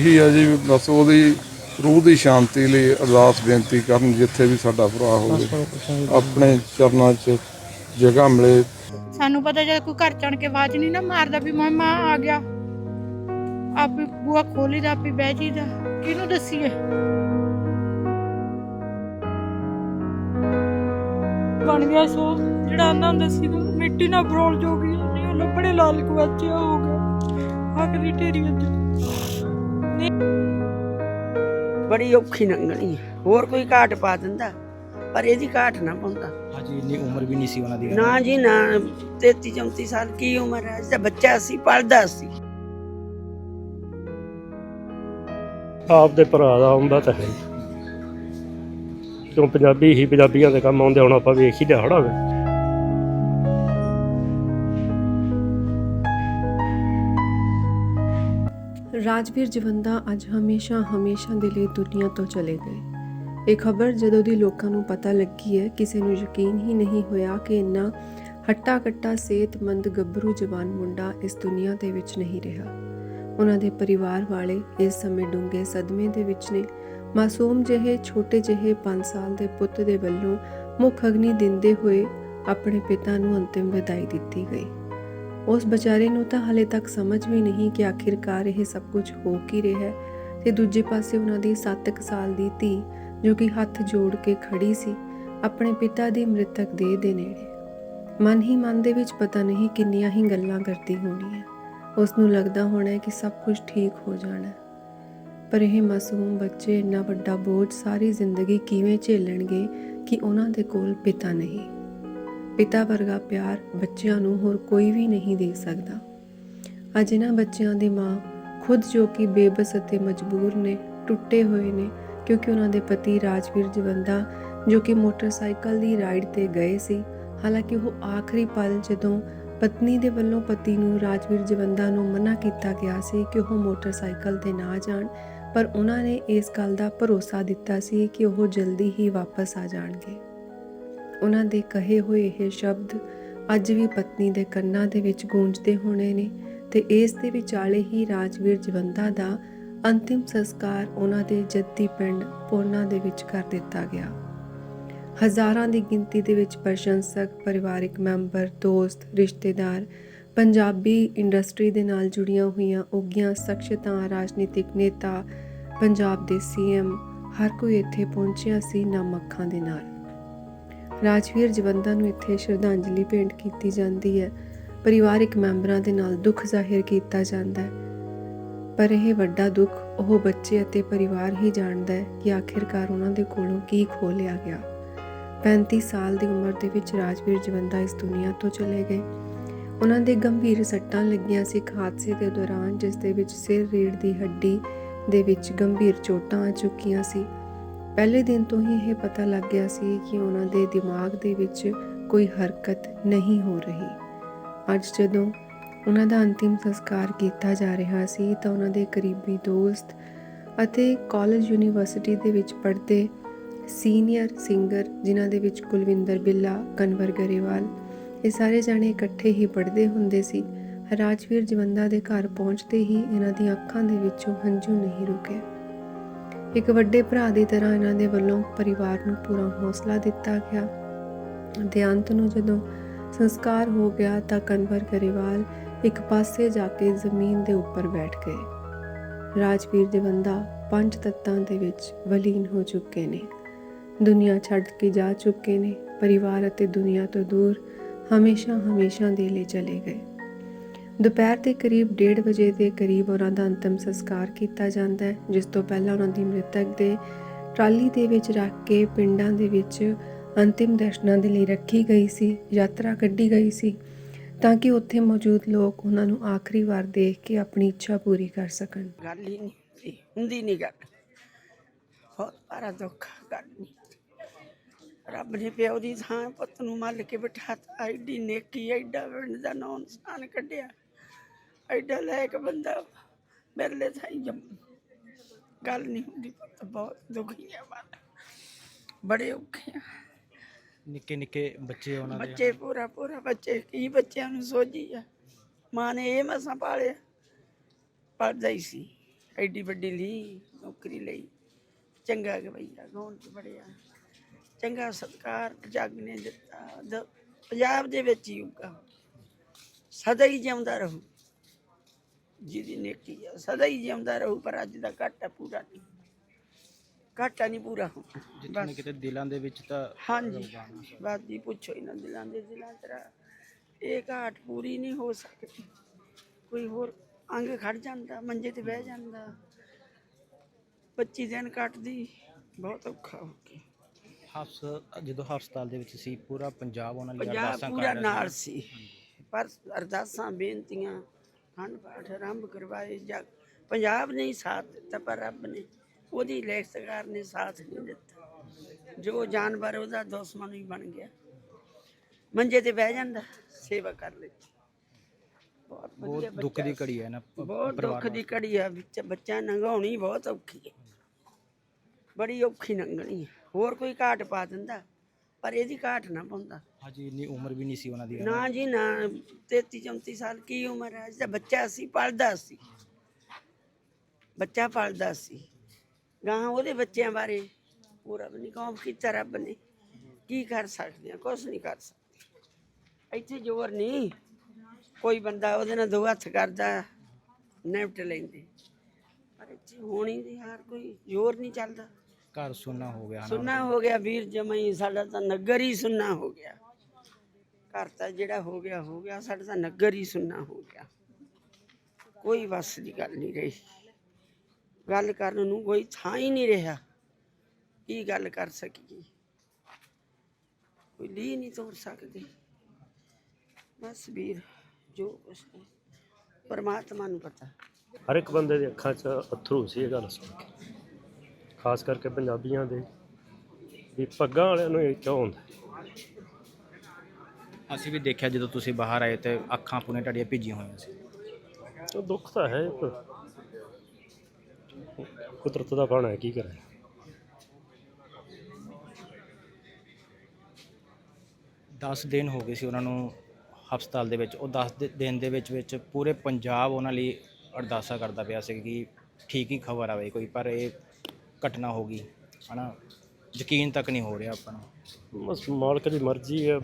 ਇਹੀ ਹੈ ਜੀ ਬਸ ਉਹਦੀ ਰੂਹ ਦੀ ਸ਼ਾਂਤੀ ਲਈ ਅਰਦਾਸ ਬੇਨਤੀ ਕਰਨ ਜਿੱਥੇ ਵੀ ਸਾਡਾ ਭਰਾ ਹੋਵੇ। ਆਪਣੇ ਚਰਨਾਂ 'ਚ ਜਗ੍ਹਾ ਮਿਲੇ। ਸਾਨੂੰ ਪਤਾ ਜਦ ਕੋਈ ਘਰ ਚਣ ਕੇ ਆਵਾਜ਼ ਨਹੀਂ ਨਾ ਮਾਰਦਾ ਵੀ ਮਾਮਾ ਆ ਗਿਆ। ਆਪੇ ਬੂਆ ਖੋਲੀ ਦਾ ਆਪੇ ਬਹਿ ਜੀਦਾ ਕਿਹਨੂੰ ਦੱਸੀਏ? ਬਣ ਗਿਆ ਸੋ ਜਿਹੜਾ ਆਂਦਾ ਹੁੰਦਾ ਸੀ ਨਾ ਮਿੱਟੀ ਨਾਲ ਬਰੋਲ ਜੋਗੀ ਨਹੀਂ ਉਹ ਲੱਭੜੇ ਲਾਲ ਕੁਆਚਿਆ ਹੋ ਗਿਆ। ਆਖਰੀ ਢੇਰੀ ਬੜੀ ਔਖੀ ਲੰਘਣੀ ਹੈ। ਹੋਰ ਕੋਈ ਘਾਟ ਪਾ ਦਿੰਦਾ ਪਰ ਇਹਦੀ ਘਾਟ ਨਾ ਪਾਉਂਦਾ। ਹਾਂਜੀ ਇੰਨੀ ਉਮਰ ਵੀ ਨਹੀਂ ਸੀ ਉਹਨਾਂ ਦੀ। ਨਾ ਜੀ ਨਾ। 33 34 ਸਾਲ ਕੀ ਉਮਰ ਹੈ? ਤਾਂ ਬੱਚਾ ਸੀ ਪੜਦਾ ਸੀ। ਆਪ ਦੇ ਭਰਾ ਦਾ ਆਉਂਦਾ ਤਾਂ ਹੈ। ਕਿਉਂ ਪੰਜਾਬੀ ਹੀ ਪੰਜਾਬੀਆਂ ਦੇ ਕੰਮ ਆਉਂਦੇ ਹੁਣ ਆਪਾਂ ਵੇਖ ਹੀ ਲਿਆ ਹੜਾ ਰਾਜਵੀਰ ਜਵੰਦਾ ਅੱਜ ਹਮੇਸ਼ਾ ਹਮੇਸ਼ਾ ਦੇ ਲਈ ਦੁਨੀਆ ਤੋਂ ਚਲੇ ਗਏ। ਇਹ ਖਬਰ ਜਦੋਂ ਦੀ ਲੋਕਾਂ ਨੂੰ ਪਤਾ ਲੱਗੀ ਹੈ, ਕਿਸੇ ਨੂੰ ਯਕੀਨ ਹੀ ਨਹੀਂ ਹੋਇਆ ਕਿ ਇੰਨਾ ਹੱਟਾ ਕੱਟਾ ਸਿਹਤਮੰਦ, ਗੱਭਰੂ ਜਵਾਨ ਮੁੰਡਾ ਇਸ ਦੁਨੀਆ ਦੇ ਵਿੱਚ ਨਹੀਂ ਰਿਹਾ। ਉਹਨਾਂ ਦੇ ਪਰਿਵਾਰ ਵਾਲੇ ਇਸ ਸਮੇਂ ਡੂੰਘੇ ਸਦਮੇ ਦੇ ਵਿੱਚ ਨੇ। ਮਾਸੂਮ ਜਿਹੇ, ਛੋਟੇ ਜਿਹੇ 5 ਸਾਲ ਦੇ ਪੁੱਤ ਦੇ ਵੱਲੋਂ ਮੁੱਖ ਅਗਨੀ ਦਿੰਦੇ ਹੋਏ ਆਪਣੇ ਪਿਤਾ ਨੂੰ ਅੰਤਿਮ ਵਿਦਾਈ ਦਿੱਤੀ ਗਈ। ਉਸ ਵਿਚਾਰੇ ਨੂੰ ਤਾਂ ਹਲੇ ਤੱਕ ਸਮਝ ਵੀ ਨਹੀਂ ਕਿ ਆਖਿਰਕਾਰ ਇਹ ਸਭ ਕੁਝ ਹੋ ਕੀ ਰਿਹਾ ਹੈ। ਤੇ ਦੂਜੇ ਪਾਸੇ ਉਹਨਾਂ ਦੀ 7 ਸਾਲ ਦੀ ਧੀ, ਜੋ ਕਿ ਹੱਥ ਜੋੜ ਕੇ ਖੜੀ ਸੀ, ਆਪਣੇ ਪਿਤਾ ਦੀ ਮ੍ਰਿਤਕ ਦੇਹ ਦੇ ਨੇੜੇ। ਮਨ ਹੀ ਮਨ ਦੇ ਵਿੱਚ ਪਤਾ ਨਹੀਂ ਕਿੰਨੀਆਂ ਹੀ ਗੱਲਾਂ ਕਰਦੀ ਹੋਣੀ ਹੈ। ਉਸ ਨੂੰ ਲੱਗਦਾ ਹੋਣਾ ਹੈ ਕਿ ਸਭ ਕੁਝ ਠੀਕ ਹੋ ਜਾਣਾ। ਪਰ ਇਹ ਮਾਸੂਮ ਬੱਚੇ ਇੰਨਾ ਵੱਡਾ ਬੋਝ ਸਾਰੀ ਜ਼ਿੰਦਗੀ ਕਿਵੇਂ ਝੇਲਣਗੇ ਕਿ ਉਹਨਾਂ ਦੇ ਕੋਲ ਪਿਤਾ ਨਹੀਂ। ਪਿਤਾ ਵਰਗਾ ਪਿਆਰ ਬੱਚਿਆਂ ਨੂੰ ਹੋਰ ਕੋਈ ਵੀ ਨਹੀਂ ਦੇ ਸਕਦਾ। ਅੱਜ ਇਹਨਾਂ ਬੱਚਿਆਂ ਦੀ ਮਾਂ ਖੁਦ ਜੋ ਕਿ ਬੇਬਸ ਅਤੇ ਮਜਬੂਰ ਨੇ, ਟੁੱਟੇ ਹੋਏ ਨੇ, ਕਿਉਂਕਿ ਉਹਨਾਂ ਦੇ ਪਤੀ ਰਾਜਵੀਰ ਜਵੰਦਾ ਜੋ ਕਿ ਮੋਟਰਸਾਈਕਲ ਦੀ ਰਾਈਡ ਤੇ ਗਏ ਸੀ, ਹਾਲਾਂਕਿ ਉਹ ਆਖਰੀ ਪਲ ਜਦੋਂ ਪਤਨੀ ਦੇ ਵੱਲੋਂ ਪਤੀ ਨੂੰ ਰਾਜਵੀਰ ਜਵੰਦਾ ਨੂੰ ਮਨਾ ਕੀਤਾ ਗਿਆ ਸੀ ਕਿ ਉਹ ਮੋਟਰਸਾਈਕਲ ਤੇ ਨਾ ਜਾਣ, ਪਰ ਉਹਨਾਂ ਨੇ ਇਸ ਗੱਲ ਦਾ ਭਰੋਸਾ ਦਿੱਤਾ ਸੀ ਕਿ ਉਹ ਜਲਦੀ ਹੀ ਵਾਪਸ ਆ ਜਾਣਗੇ। ਉਹਨਾਂ ਦੇ ਕਹੇ ਹੋਏ ਇਹ ਸ਼ਬਦ ਅੱਜ ਵੀ ਪਤਨੀ ਦੇ ਕੰਨਾਂ ਦੇ ਵਿੱਚ ਗੂੰਜਦੇ ਹੋਣੇ ਨੇ ਤੇ ਇਸ ਦੇ ਵਿਚਾਲੇ ਹੀ ਰਾਜਵੀਰ ਜਵੰਦਾ ਦਾ ਅੰਤਿਮ ਸੰਸਕਾਰ ਉਹਨਾਂ ਦੇ ਜੱਦੀ ਪਿੰਡ ਪੋਨਾ ਦੇ ਵਿੱਚ ਕਰ ਦਿੱਤਾ ਗਿਆ। ਹਜ਼ਾਰਾਂ ਦੀ ਗਿਣਤੀ ਦੇ ਵਿੱਚ ਪ੍ਰਸ਼ੰਸਕ, ਪਰਿਵਾਰਿਕ ਮੈਂਬਰ, ਦੋਸਤ, ਰਿਸ਼ਤੇਦਾਰ, ਪੰਜਾਬੀ ਇੰਡਸਟਰੀ ਦੇ ਨਾਲ ਜੁੜੀਆਂ ਹੋਈਆਂ ਉੱਗੀਆਂ ਸ਼ਖਸੀਅਤਾਂ ਰਾਜਨੀਤਿਕ ਨੇਤਾ, ਪੰਜਾਬ ਦੇ ਸੀਐਮ ਹਰ ਕੋਈ ਇੱਥੇ ਪਹੁੰਚਿਆ ਸੀ ਨਮ ਅੱਖਾਂ ਦੇ ਨਾਲ। ਰਾਜਵੀਰ ਜਵੰਦਾ ਨੂੰ ਇੱਥੇ ਸ਼ਰਧਾਂਜਲੀ ਭੇਂਟ ਕੀਤੀ ਜਾਂਦੀ ਹੈ। ਪਰਿਵਾਰਕ ਮੈਂਬਰਾਂ ਦੇ ਨਾਲ ਦੁੱਖ ਜ਼ਾਹਿਰ ਕੀਤਾ ਜਾਂਦਾ ਹੈ। ਪਰ ਇਹ ਵੱਡਾ ਦੁੱਖ ਉਹ ਬੱਚੇ ਅਤੇ ਪਰਿਵਾਰ ਹੀ ਜਾਣਦਾ ਹੈ ਕਿ ਆਖਿਰਕਾਰ ਉਹਨਾਂ ਦੇ ਕੋਲੋਂ ਕੀ ਖੋ ਲਿਆ ਗਿਆ। 35 ਸਾਲ ਦੀ ਉਮਰ ਦੇ ਵਿੱਚ ਰਾਜਵੀਰ ਜਵੰਦਾ ਇਸ ਦੁਨੀਆ ਤੋਂ ਚਲੇ ਗਏ। ਉਹਨਾਂ ਦੇ ਗੰਭੀਰ ਸੱਟਾਂ ਲੱਗੀਆਂ ਸੀ ਇੱਕ ਹਾਦਸੇ ਦੇ ਦੌਰਾਨ, ਜਿਸ ਦੇ ਵਿੱਚ ਸਿਰ ਰੀੜ ਦੀ ਹੱਡੀ ਦੇ ਵਿੱਚ ਗੰਭੀਰ ਚੋਟਾਂ ਆ ਚੁੱਕੀਆਂ ਸੀ। ਪਹਿਲੇ ਦਿਨ ਤੋਂ ਹੀ ਇਹ ਪਤਾ ਲੱਗ ਗਿਆ ਸੀ ਕਿ ਉਹਨਾਂ ਦੇ ਦਿਮਾਗ ਦੇ ਵਿੱਚ ਕੋਈ ਹਰਕਤ ਨਹੀਂ ਹੋ ਰਹੀ। ਅੱਜ ਜਦੋਂ ਉਹਨਾਂ ਦਾ ਅੰਤਿਮ ਸੰਸਕਾਰ ਕੀਤਾ ਜਾ ਰਿਹਾ ਸੀ ਤਾਂ ਉਹਨਾਂ ਦੇ ਕਰੀਬੀ ਦੋਸਤ ਅਤੇ ਕਾਲਜ ਯੂਨੀਵਰਸਿਟੀ ਦੇ ਵਿੱਚ ਪੜ੍ਹਦੇ ਸੀਨੀਅਰ ਸਿੰਗਰ, ਜਿਨ੍ਹਾਂ ਦੇ ਵਿੱਚ ਕੁਲਵਿੰਦਰ ਬਿੱਲਾ, ਕਨਵਰ ਗਰੇਵਾਲ, ਇਹ ਸਾਰੇ ਜਾਣੇ ਇਕੱਠੇ ਹੀ ਪੜ੍ਹਦੇ ਹੁੰਦੇ ਸੀ। ਰਾਜਵੀਰ ਜਵੰਦਾ ਦੇ ਘਰ ਪਹੁੰਚਦੇ ਹੀ ਇਹਨਾਂ ਦੀਆਂ ਅੱਖਾਂ ਦੇ ਵਿੱਚੋਂ ਹੰਝੂ ਨਹੀਂ ਰੁਕੇ। ਇੱਕ ਵੱਡੇ ਭਰਾ ਦੀ ਤਰ੍ਹਾਂ ਇਹਨਾਂ ਦੇ ਵੱਲੋਂ ਪਰਿਵਾਰ ਨੂੰ ਪੂਰਾ ਹੌਸਲਾ ਦਿੱਤਾ ਗਿਆ। ਦੇ ਅੰਤ ਨੂੰ ਜਦੋਂ ਸੰਸਕਾਰ ਹੋ ਗਿਆ ਤਾਂ ਕਨਵਰ ਗਰੇਵਾਲ ਇੱਕ ਪਾਸੇ ਜਾ ਕੇ ਜ਼ਮੀਨ ਦੇ ਉੱਪਰ ਬੈਠ ਗਏ। ਰਾਜਵੀਰ ਦੇ ਬੰਦਾ ਪੰਜ ਤੱਤਾਂ ਦੇ ਵਿੱਚ ਵਲੀਨ ਹੋ ਚੁੱਕੇ ਨੇ। ਦੁਨੀਆ ਛੱਡ ਕੇ ਜਾ ਚੁੱਕੇ ਨੇ। ਪਰਿਵਾਰ ਅਤੇ ਦੁਨੀਆ ਤੋਂ ਦੂਰ ਹਮੇਸ਼ਾ ਹਮੇਸ਼ਾ ਦੇ ਲਈ ਚਲੇ ਗਏ। ਦੁਪਹਿਰ ਦੇ ਕਰੀਬ 1:30 ਵਜੇ ਦੇ ਕਰੀਬ ਉਹਨਾਂ ਦਾ ਅੰਤਮ ਸੰਸਕਾਰ ਕੀਤਾ ਜਾਂਦਾ ਹੈ, ਜਿਸ ਤੋਂ ਪਹਿਲਾਂ ਉਹਨਾਂ ਦੀ ਮ੍ਰਿਤਕ ਦੇ ਟਰਾਲੀ ਦੇ ਵਿੱਚ ਰੱਖ ਕੇ ਪਿੰਡਾਂ ਦੇ ਵਿੱਚ ਅੰਤਿਮ ਦਰਸ਼ਨਾਂ ਦੇ ਲਈ ਰੱਖੀ ਗਈ ਸੀ, ਯਾਤਰਾ ਕੱਢੀ ਗਈ ਸੀ, ਤਾਂ ਕਿ ਉੱਥੇ ਮੌਜੂਦ ਲੋਕ ਉਹਨਾਂ ਨੂੰ ਆਖਰੀ ਵਾਰ ਦੇਖ ਕੇ ਆਪਣੀ ਇੱਛਾ ਪੂਰੀ ਕਰ ਸਕਣ। ਗੱਲ ਹੀ ਨਹੀਂ ਹੁੰਦੀ ਹੁੰਦੀ ਨਹੀਂ ਗੱਲ। ਬਹੁਤ ਭਾਰਾ ਦੁੱਖ, ਗੱਲ ਨਹੀਂ ਰੱਬ ਨੇ ਪਿਓ ਦੀ ਥਾਂ ਪੁੱਤ ਨੂੰ ਮੱਲ ਕੇ ਬਿਠਾਤਾ, ਐਡੀ ਨੇਕੀ, ਐਡਾ ਪਿੰਡ ਦਾ ਨਾਂ ਨਿਸ਼ਾਨ ਕੱਢਿਆ। ਐਡਾ ਲਾਇਕ ਬੰਦਾ ਮੇਰੇ ਲਈ ਥਾਈ ਜੰਮ ਗੱਲ ਨਹੀਂ ਹੁੰਦੀ ਪੁੱਤ ਬਹੁਤ ਦੁਖੀ ਆ ਮਨ ਬੜੇ ਔਖੇ ਆ। ਨਿੱਕੇ ਨਿੱਕੇ ਬੱਚੇ ਉਹਨਾਂ ਦੇ। ਬੱਚੇ ਪੂਰਾ ਪੂਰਾ ਬੱਚੇ ਕੀ ਬੱਚਿਆਂ ਨੂੰ ਸੋਝੀ ਆ। ਮਾਂ ਨੇ ਇਹ ਮਸਾਂ ਪਾਲਿਆ ਪੜਦਾ ਹੀ ਸੀ। ਐਡੀ ਵੱਡੀ ਲਈ ਨੌਕਰੀ ਲਈ। ਚੰਗਾ ਗਵਈਆ ਗਾਉਣ ਚ ਬੜਿਆ। ਚੰਗਾ ਸਤਕਾਰ ਜੱਗ ਨੇ ਦਿੱਤਾ। ਪੰਜਾਬ ਦੇ ਵਿੱਚ ਹੀ ਹੋਊਗਾ ਸਦਾ ਹੀ ਜਿਉਂਦਾ ਰਹੂ। ਜਿਹਦੀ ਨੇਕੀ ਆ ਸਦਾ ਹੀ ਜਿਉਂਦਾ ਰਹੂ ਪਰ ਅੱਜ ਦਾ ਘਾਟਾ ਪੂਰਾ ਨਹੀਂ। ਘਾਟਾ ਨਹੀਂ ਪੂਰਾ ਹੋਣਾ। ਜਿੱਥੇ ਨਾ ਕਿਤੇ ਦਿਲਾਂ ਦੇ ਵਿੱਚ ਤਾਂ ਹਾਂਜੀ। ਬਾਤ ਦੀ ਪੁੱਛੋ ਹੀ ਨਾ ਦਿਲਾਂ ਦੇ ਦਿਲਾਂ ਤੇਰਾ। ਇਹ ਘਾਟ ਪੂਰੀ ਨਹੀਂ ਹੋ ਸਕਦੀ। ਕੋਈ ਹੋਰ ਅੰਗ ਖੜ ਜਾਂਦਾ ਮੰਜੇ ਤੇ ਬਹਿ ਜਾਂਦਾ। 25 ਦਿਨ ਕੱਟਦੀ ਬਹੁਤ ਔਖਾ ਹੋ ਗਿਆ। ਹਫਸ ਜਦੋਂ ਹਸਪਤਾਲ ਦੇ ਵਿੱਚ ਸੀ ਪੂਰਾ ਪੰਜਾਬ ਉਹਨਾਂ ਲਈ ਅਰਦਾਸਾਂ ਪੂਰਾ ਕਰ ਨਾਲ ਸੀ। ਪਰ ਅਰਦਾਸਾਂ ਬੇਨਤੀਆਂ ਖੰਡ ਪਾਠ ਆਰੰਭ ਕਰਵਾਏ ਜਾਂ ਪੰਜਾਬ ਨੇ ਹੀ ਸਾਥ ਦਿੱਤਾ ਪਰ ਰੱਬ ਨੇ ਉਹਦੀ ਲੇਖਤਕਾਰ ਨੇ ਸਾਥ ਨਹੀਂ ਦਿੱਤਾ। ਜੋ ਜਾਨਵਰ ਉਹਦਾ ਦੁਸ਼ਮਣ ਹੀ ਬਣ ਗਿਆ। ਮੰਜੇ ਤੇ ਬਹਿ ਜਾਂਦਾ ਸੇਵਾ ਕਰ ਲਈ ਬਹੁਤ ਵਧੀਆ ਬਹੁਤ ਦੁੱਖ ਦੀ ਘੜੀ ਹੈ ਨਾ ਪ- ਬਹੁਤ ਪਰਿਵਾਰ ਦੁੱਖ ਦੀ ਘੜੀ ਆ ਵਿੱਚ ਬੱਚਾ ਨੰਗਾਉਣੀ ਬਹੁਤ ਔਖੀ ਹੈ। ਬੜੀ ਔਖੀ ਨੰਗਣੀ ਹੈ। ਹੋਰ ਕੋਈ ਘਾਟ ਪਾ ਦਿੰਦਾ ਪਰ ਇਹਦੀ ਘਾਟ ਨਾ ਪਾਉਂਦਾ। ਹਾਂਜੀ ਇੰਨੀ ਉਮਰ ਵੀ ਨਹੀਂ ਸੀ ਉਹਨਾਂ ਦੀ ਨਾ ਜੀ ਨਾ। 33 34 ਸਾਲ ਕੀ ਉਮਰ ਹੈ? ਅਜੇ ਬੱਚਾ ਸੀ ਪਲਦਾ ਸੀ। ਬੱਚਾ ਪਲਦਾ ਸੀ। ਗਾਂ ਉਹਦੇ ਬੱਚਿਆਂ ਬਾਰੇ ਪੂਰਾ ਵੀ ਨਹੀਂ ਕੌਮ ਕੀਤਾ ਰੱਬ ਨੇ। ਕੀ ਕਰ ਸਕਦੇ ਆ? ਕੁਝ ਨਹੀਂ ਕਰ ਸਕਦੇ। ਇੱਥੇ ਜ਼ੋਰ ਨਹੀਂ। ਕੋਈ ਬੰਦਾ ਉਹਦੇ ਨਾਲ ਦੋ ਹੱਥ ਕਰਦਾ ਨਿਪਟ ਲੈਂਦੇ। ਪਰ ਇੱਥੇ ਹੋਣੀ ਦੀ ਹਾਰ ਕੋਈ ਜ਼ੋਰ ਨਹੀਂ ਚੱਲਦਾ। ਘਰ ਸੁੰਨਾ ਹੋ ਗਿਆ ਸੁੰਨਾ ਹੋ ਗਿਆ ਵੀਰ ਜਮਈ ਸਾਡਾ ਤਾਂ ਨਗਰ ਹੀ ਸੁੰਨਾ ਹੋ ਗਿਆ। ਘਰ ਤਾਂ ਜਿਹੜਾ ਹੋ ਗਿਆ ਹੋ ਗਿਆ। ਸਾਡਾ ਤਾਂ ਨਗਰ ਹੀ ਸੁੰਨਾ ਹੋ ਗਿਆ। ਕੋਈ ਵਸ ਦੀ ਗੱਲ ਨਹੀਂ ਰਹੀ। ਗੱਲ ਕਰਨ ਨੂੰ ਕੋਈ ਥਾਂ ਹੀ ਨਹੀਂ ਰਿਹਾ। ਕੀ ਗੱਲ ਕਰ ਸਕੀਏ? ਕੋਈ ਲੀ ਨਹੀਂ ਤੋੜ ਸਕਦੇ। ਬਸ ਵੀਰ, ਜੋ ਕੁਛ ਹੈ। ਪਰਮਾਤਮਾ ਨੂੰ ਪਤਾ। ਹਰ ਇੱਕ ਬੰਦੇ ਦੀ ਅੱਖਾਂ 'ਚ ਅਥਰੂ ਸੀ ਇਹ ਗੱਲ ਸੁਣ ਕੇ। ਖਾਸ ਕਰਕੇ ਪੰਜਾਬੀਆਂ ਦੇ ਵੀ ਪੱਗਾਂ ਵਾਲਿਆਂ ਨੂੰ ਇਹ ਕਿਉਂ ਹੁੰਦਾ? ਅਸੀਂ ਵੀ ਦੇਖਿਆ ਜਦੋਂ ਤੁਸੀਂ ਬਾਹਰ ਆਏ ਤੇ ਅੱਖਾਂ ਪੂਰੀਆਂ ਤੁਹਾਡੀਆਂ ਭਿੱਜੀਆਂ ਹੋਈਆਂ ਸੀ। ਉਹ ਦੁੱਖ ਤਾਂ ਹੈ ਪਰ ਕੁਦਰਤ ਦਾ ਬਾਣਾ ਹੈ ਕੀ ਕਰੇ? 10 ਦਿਨ ਹੋ ਗਏ ਸੀ ਉਹਨਾਂ ਨੂੰ ਹਸਪਤਾਲ ਦੇ ਵਿੱਚ। ਉਹ 10 ਦਿ- ਦਿਨ ਦੇ ਵਿੱਚ ਵਿੱਚ ਪੂਰੇ ਪੰਜਾਬ ਉਹਨਾਂ ਲਈ ਅਰਦਾਸਾਂ ਕਰਦਾ ਪਿਆ ਸੀ ਕਿ ਠੀਕ ਹੀ ਖਬਰ ਆਵੇ ਕੋਈ ਪਰ ਇਹ ਘਟਨਾ ਹੋ ਗਈ ਹਨਾ? ਯਕੀਨ ਤੱਕ ਨਹੀਂ ਹੋ ਰਿਹਾ ਆਪਾਂ ਨੂੰ। ਬਸ ਮਾਲਕ ਦੀ ਮਰਜ਼ੀ ਹੈ।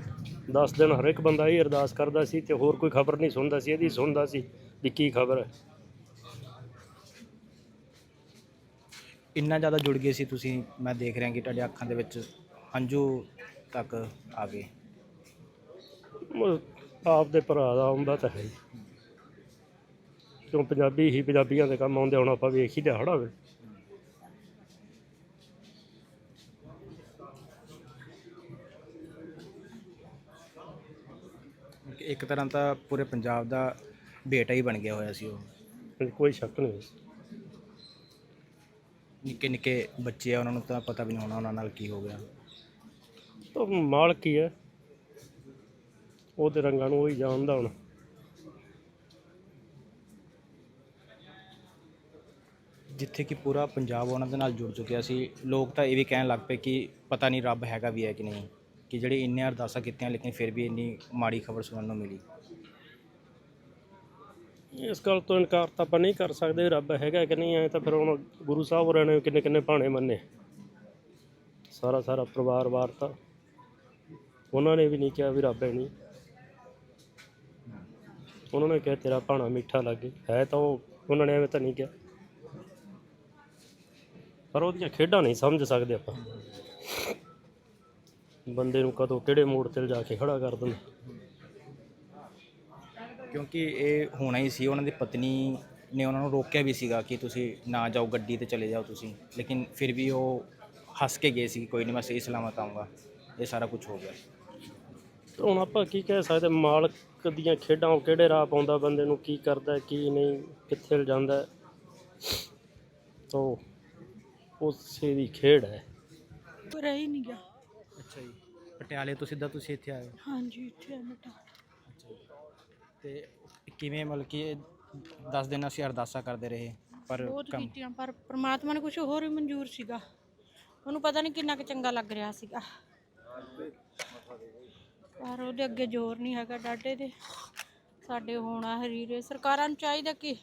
10 ਦਿਨ ਹਰ ਇੱਕ ਬੰਦਾ ਹੀ ਅਰਦਾਸ ਕਰਦਾ ਸੀ ਤੇ ਹੋਰ ਕੋਈ ਖਬਰ ਨਹੀਂ ਸੁਣਦਾ ਸੀ ਇਹਦੀ ਸੁਣਦਾ ਸੀ ਵੀ ਕੀ ਖਬਰ ਹੈ। ਇੰਨਾ ਜ਼ਿਆਦਾ ਜੁੜ ਗਏ ਸੀ ਤੁਸੀਂ ਮੈਂ ਦੇਖ ਰਿਹਾ ਕਿ ਤੁਹਾਡੀ ਅੱਖਾਂ ਦੇ ਵਿੱਚ ਹੰਝੂ ਤੱਕ ਆ ਗਏ। ਮ- ਆਪ ਦੇ ਭਰਾ ਦਾ ਆਉਂਦਾ ਤਾਂ ਹੈ ਹੀ। ਕਿਉਂ ਪੰਜਾਬੀ ਹੀ ਪੰਜਾਬੀਆਂ ਦੇ ਕੰਮ ਆਉਂਦੇ ਹੁਣ ਆਪਾਂ ਵੇਖ ਹੀ ਲਿਆ ਹੜਾ ਵੇ ਇੱਕ ਤਰ੍ਹਾਂ ਤਾਂ ਪੂਰੇ ਪੰਜਾਬ ਦਾ ਬੇਟਾ ਹੀ ਬਣ ਗਿਆ ਹੋਇਆ ਸੀ ਉਹ। ਕੋਈ ਸ਼ੱਕ ਨਹੀਂ ਨਿੱਕੇ ਨਿੱਕੇ ਬੱਚੇ ਆ ਉਹਨਾਂ ਨੂੰ ਤਾਂ ਪਤਾ ਵੀ ਨਹੀਂ ਹੋਣਾ ਉਹਨਾਂ ਨਾਲ ਕੀ ਹੋ ਗਿਆ। ਤਾਂ ਮਾਲਕ ਹੀ ਹੈ ਉਹਦੇ ਰੰਗਾਂ ਨੂੰ ਉਹ ਹੀ ਜਾਣਦਾ ਹੁਣ। ਜਿੱਥੇ ਕਿ ਪੂਰਾ ਪੰਜਾਬ ਉਹਨਾਂ ਦੇ ਨਾਲ ਜੁੜ ਚੁੱਕਿਆ ਸੀ। ਲੋਕ ਤਾਂ ਇਹ ਵੀ ਕਹਿਣ ਲੱਗ ਪਏ ਕਿ ਪਤਾ ਨਹੀਂ ਰੱਬ ਹੈਗਾ ਵੀ ਹੈ ਕਿ ਨਹੀਂ। ਕਿ ਜਿਹੜੇ ਇੰਨੇ ਅਰਦਾਸਾਂ ਕੀਤੀਆਂ ਲੇਕਿਨ ਫਿਰ ਵੀ ਇੰਨੀ ਮਾੜੀ ਖਬਰ ਸੁਣਨ ਨੂੰ ਮਿਲੀ। ਇਸ ਗੱਲ ਤੋਂ ਇਨਕਾਰ ਤਾਂ ਆਪਾਂ ਨਹੀਂ ਕਰ ਸਕਦੇ, ਰੱਬ ਹੈਗਾ ਕਿ ਨਹੀਂ ਐ ਤਾਂ ਫਿਰ ਹੁਣ ਗੁਰੂ ਸਾਹਿਬ ਹੋਰਾਂ ਨੇ ਕਿੰਨੇ ਕਿੰਨੇ ਭਾਣੇ ਮੰਨੇ। ਸਾਰਾ ਸਾਰਾ ਪਰਿਵਾਰ ਵਾਰਤਾ ਉਹਨਾਂ ਨੇ ਵੀ ਨਹੀਂ ਕਿਹਾ ਵੀ ਰੱਬ ਹੈ ਨਹੀਂ। ਉਹਨਾਂ ਨੇ ਕਿਹਾ ਤੇਰਾ ਭਾਣਾ ਮਿੱਠਾ ਲੱਗੇ, ਹੈ ਤਾਂ ਉਹ, ਉਹਨਾਂ ਨੇ ਐਵੇਂ ਤਾਂ ਨਹੀਂ ਕਿਹਾ। ਪਰ ਉਹਦੀਆਂ ਖੇਡਾਂ ਨਹੀਂ ਸਮਝ ਸਕਦੇ ਆਪਾਂ। ਬੰਦੇ ਨੂੰ ਕਦੋਂ ਕਿਹੜੇ ਮੋੜ ਤੇ ਜਾ ਕੇ ਖੜਾ ਕਰ ਦਿੰਦੇ? ਕਿਉਂਕਿ ਇਹ ਹੋਣਾ ਹੀ ਸੀ ਉਹਨਾਂ ਦੀ ਪਤਨੀ ਨੇ ਉਹਨਾਂ ਨੂੰ ਰੋਕਿਆ ਵੀ ਸੀਗਾ ਕਿ ਤੁਸੀਂ ਨਾ ਜਾਓ ਗੱਡੀ ਤੇ ਚਲੇ ਜਾਓ ਤੁਸੀਂ। ਲੇਕਿਨ ਫਿਰ ਵੀ ਉਹ ਹੱਸ ਕੇ ਗਏ ਸੀ ਕਿ ਕੋਈ ਨਹੀਂ ਮੈਂ ਸਹੀ ਸਲਾਮਤ ਆਊਂਗਾ। ਇਹ ਸਾਰਾ ਕੁਝ ਹੋ ਗਿਆ। ਤੇ ਹੁਣ ਆਪਾਂ ਕੀ ਕਹਿ ਸਕਦੇ ਮਾਲਕ ਦੀਆਂ ਖੇਡਾਂ ਉਹ ਕਿਹੜੇ ਰਾਹ ਪਾਉਂਦਾ ਬੰਦੇ ਨੂੰ ਕੀ ਕਰਦਾ ਕੀ ਨਹੀਂ ਕਿੱਥੇ ਲਿਜਾਂਦਾ? ਤੋ ਉਸੇ ਦੀ ਖੇਡ ਹੈ। ਪਰ ਹੀ ਨਹੀਂ ਗਿਆ। ਅੱਛਾ ਜੀ ਪਟਿਆਲੇ ਤੋਂ ਸਿੱਧਾ ਤੁਸੀਂ ਇੱਥੇ ਆਏ ਹੋ? ਹਾਂਜੀ ਇੱਥੇ ਆ ਬੇਟਾ ਅੱਛਾ ਜੀ। ਤੇ ਕਿਵੇਂ ਮਤਲਬ ਕਿ 10 ਦਿਨ ਅਸੀਂ ਅਰਦਾਸਾਂ ਕਰਦੇ ਰਹੇ ਪਰ ਬਹੁਤ ਕੰਮ? ਕੀਤੀਆਂ ਪਰ ਪ੍ਰਮਾਤਮਾ ਨੇ ਕੁਝ ਹੋਰ ਹੀ ਮਨਜ਼ੂਰ ਸੀਗਾ। ਉਹਨੂੰ ਪਤਾ ਨਹੀਂ ਕਿੰਨਾ ਕੁ ਚੰਗਾ ਲੱਗ ਰਿਹਾ ਸੀਗਾ। ਪਰ ਉਹਦੇ ਅੱਗੇ ਜ਼ੋਰ ਨਹੀਂ ਹੈਗਾ ਡਾਡੇ ਦੇ। ਸਾਡੇ ਹੋਣਾ ਹਰੀਰੇ ਸਰਕਾਰਾਂ ਨੂੰ ਚਾਹੀਦਾ ਕਿ